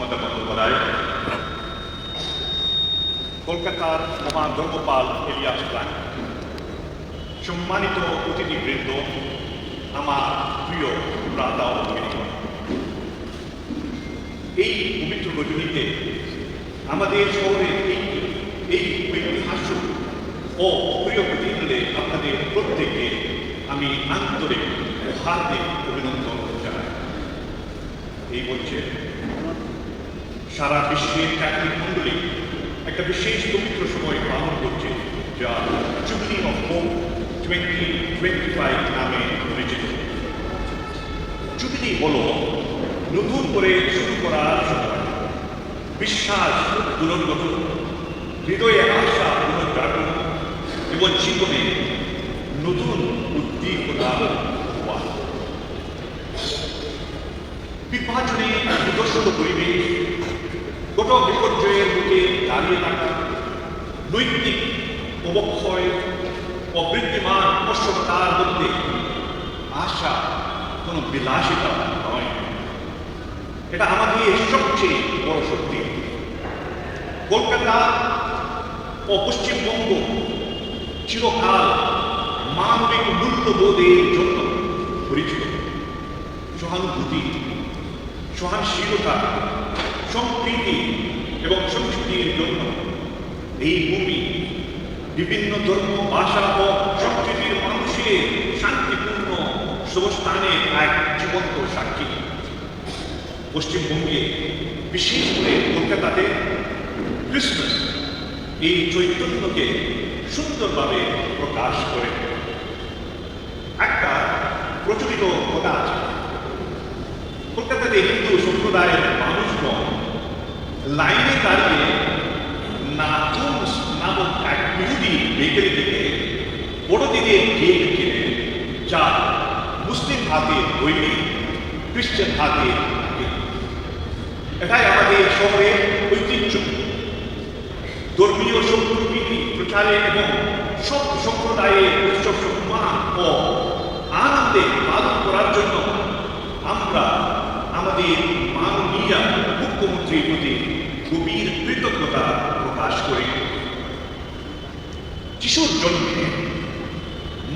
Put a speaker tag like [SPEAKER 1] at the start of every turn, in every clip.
[SPEAKER 1] মমতা বন্দ্যোপাধ্যায়, কলকাতার মহাধর্মপাল এলিয়াস প্লান সম্মানিত অতিথিবৃন্দ, আমার প্রিয় ভগিনীগণ। এই পবিত্র রজনীতে আমাদের শহরের এই এই ঐতিহাসিক ও প্রিয় প্রতিনিধে আপনাদের প্রত্যেককে আমি আন্তরিক হার্দিক অভিনন্দন জানাই। এই বলছে সারা বিশ্বের মণ্ডলী একটা বিশেষ পবিত্র সময় পালন করছে, যা jubilee of hope twenty twenty five নামে পরিচিত। জুবিলি হল নতুন করে শুরু করার সময়। বিশ্বাস পুনর্গঠন হৃদয়ে আশা পুনর্জাগরণ এবং জীবনে নতুন উদ্দীপনা বিভাজনে বিকশিত পরিবেশ গোটা বিপর্যয়ের মুখে দাঁড়িয়ে থাকা নৈতিক অবক্ষয় ও বৃদ্ধিমান অসভ্যতার মধ্যে আশা কোনো বিলাসিতা নয়। এটা আমাদের সবচেয়ে বড় শক্তি। কলকাতা ও পশ্চিমবঙ্গ চিরকাল মানবিক মূল্যবোধের জন্য পরিচিত। সহানুভূতি, সহনশীলতা সম্প্রীতি এবং সংস্কৃতির জন্য এই ভূমি বিভিন্ন ধর্ম, ভাষা ও সংস্কৃতির মানুষের শান্তিপূর্ণ সবস্থানের এক জীবন্ত সাক্ষী। পশ্চিমবঙ্গে বিশেষ করে কলকাতাতে ক্রিসমাস এই চৈতন্যকে সুন্দরভাবে প্রকাশ করে। একটা প্রচলিত কথা আছে। কলকাতাতে হিন্দু সম্প্রদায়ের মানুষগণ লাইনে দাঁড়িয়ে নাতুন নামক এক ইহুদি বেকারি থেকে বড়দিনের কেক কিনে যা মুসলিম হাতে তৈরি খ্রিস্টান হাতে এটাই আমাদের শহরের ঐতিহ্য। ধর্মীয় সম্প্রীতি প্রচারে এবং সব সম্প্রদায়ের উৎসব সম্মান ও আনন্দে পালন করার জন্য আমরা আমাদের মাননীয় মুখ্যমন্ত্রীর প্রতি কৃতজ্ঞতা প্রকাশ করি। যিশুর জন্য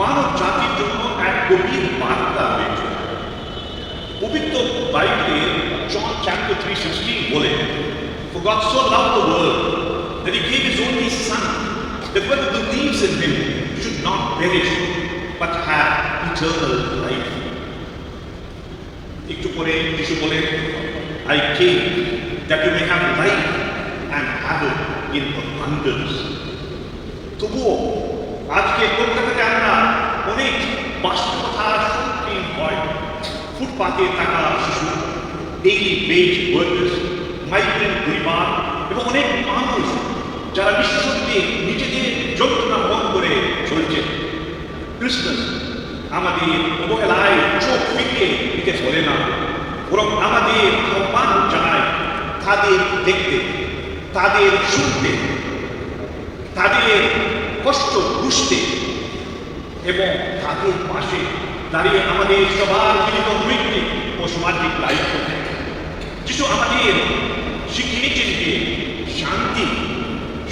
[SPEAKER 1] মানব জাতির জন্য এক গভীর বার্তা রয়েছে পবিত্র বাইবেলে থ্রি বলে ফোগাসো নট পেরিশ বাট হ্যাভ একটু পরে কিছু বলে I came that you may have life and have it in abundance. তবুও আজকে কলকাতাতে আমরা অনেক বাস্তবতার সম্মুখীন হয় ফুটপাতে থাকা শিশু ডেইলি বেজ ওয়ার্কার্স মাইগ্রেন্ট পরিবার এবং অনেক মানুষ যারা নিঃসন্দেহে নিজেদের যন্ত্রণা ভোগ করে চলছে। ক্রিসমাস আমাদের অবহেলায় চোখ ফিরিয়ে দিতে বলে না, বরং আমাদের আহ্বান জানায় তাদের দেখতে। তাদের শুনতে, তাদের কষ্ট বুঝতে এবং তাদের পাশে দাঁড়িয়ে আমাদের সবার মিলিত নৈতিক ও সামাজিক দায়িত্ব যিশু আমাদের শিখিয়েছেন যে শান্তি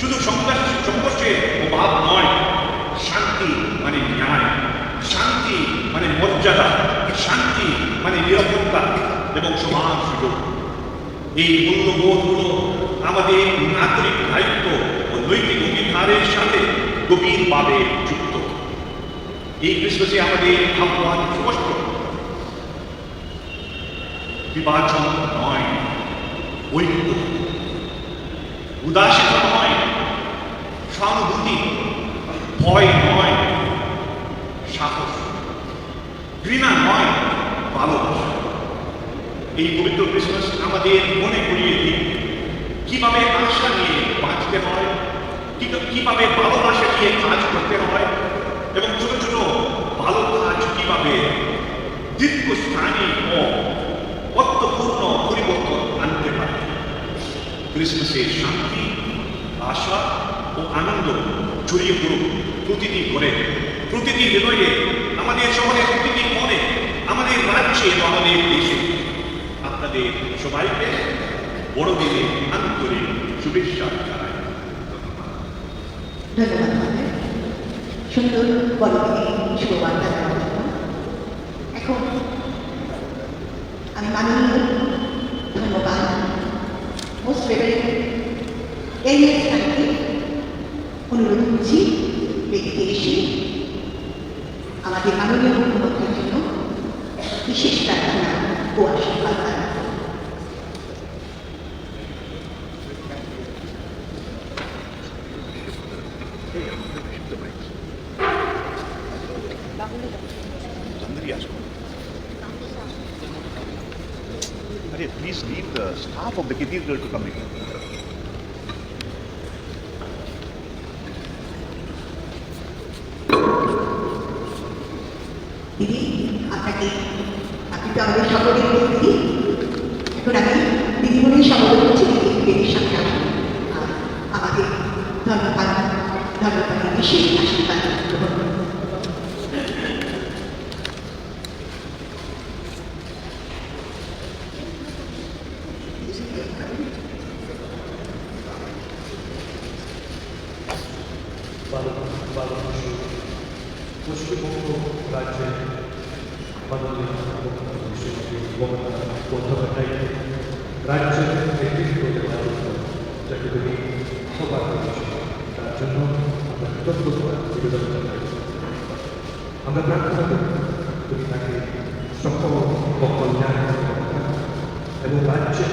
[SPEAKER 1] শুধু সংঘর্ষ সংঘর্ষের অভাব নয়, শান্তি মানে ন্যায়, শান্তি মানে মর্যাদা, শান্তি মানে নিরাপত্তা এবং সমান সুযোগ। এই মূল্যবোধগুলো আমাদের নাগরিক দায়িত্ব ও নৈতিক অঙ্গীকারের সাথে গভীরভাবে যুক্ত। এই ক্রিসমাসে আমাদের আহ্বান স্পষ্ট বিভাজন নয়, ঐক্য। উদাসীন নয়, সহানুভূতি। ভয় নয়, সাহস। ঘৃণা নয়, ভালোবাসা। এই পবিত্র ক্রিসমাস আমাদের মনে করিয়ে দিন কীভাবে আশা নিয়ে বাঁচতে হয় কীভাবে ভালোবাসা নিয়ে কাজ করতে হয়, এবং ছোট ছোট ভালো কাজ কীভাবে দীর্ঘস্থায়ী ও অর্থপূর্ণ পরিবর্তন আনতে পারে? ক্রিসমাসে শান্তি, আশা ও আনন্দ ছড়িয়ে পড়ুক প্রতিটি ঘরে, প্রতিটি হৃদয়ে, আমাদের শহরে প্রতিটি মনে আমাদের রাজ্যে এবং আমাদের দেশে। আপনাদের সবাইকে বড়দিনে আন্তরিক শুভেচ্ছা জানাই।
[SPEAKER 2] ধন্যবাদ সুন্দর বড়দিনে শুভবার্তা দেওয়ার এখন আমি মাননীয় ধন্যবাদ মোস্ট রেভারেন্ড এই স্থানকে অনুরোধ করছি বেদিতে এসে আমাদের মাননীয়
[SPEAKER 1] Arey, please leave the staff of the cathedral to come in.
[SPEAKER 2] দিদি আপনাকে আপনি তো আমাদের সকলের
[SPEAKER 3] দিদি। এখন আমি দিদিমণির স্বাগত করছি দিদি দিদির সামনে আমাদের ধন্যবাদ। নেতৃত্ব দেওয়ার জন্য যাকে তুমি সবার তার জন্য আমরা কৃতজ্ঞতা নিবেদন জানাই আমরা প্রার্থনা করি তুমি তাকে সকল কল্যাণ করতে এবং রাজ্যের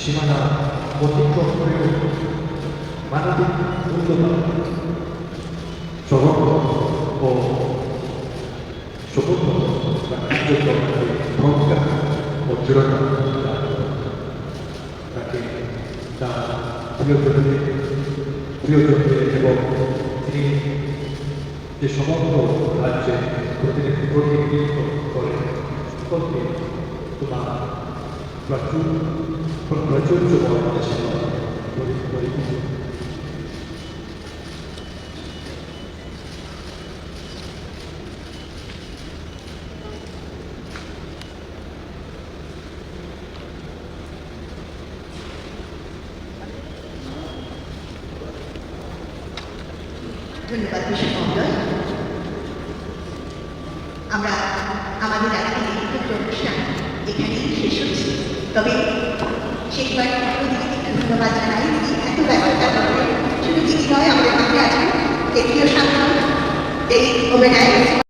[SPEAKER 3] সীমানা অতিক্রম করেও মানবিক মূল্যবান সহজ ও সফল কার্যক্রমকে ভূমিকা ও দৃঢ়তা তার প্রিয়জনদের প্রিয়জনদের এবং তিনি যে সমগ্র রাজ্যে প্রতিনিধি প্রতিনিধিত্ব করেন সকলকে তোমার প্রচুর প্রাচুর্য বড় আশীর্বাদ
[SPEAKER 2] ধন্যবাদ, বিশেষ মন্ডল আমরা আমাদের এখানেই শেষ হচ্ছে। তবে শেষবার ধন্যবাদ জানাই। এত শুধু নয়, আমাদের মাঝে আছেন কেন্দ্রীয় সাংসদ এই অভিনয়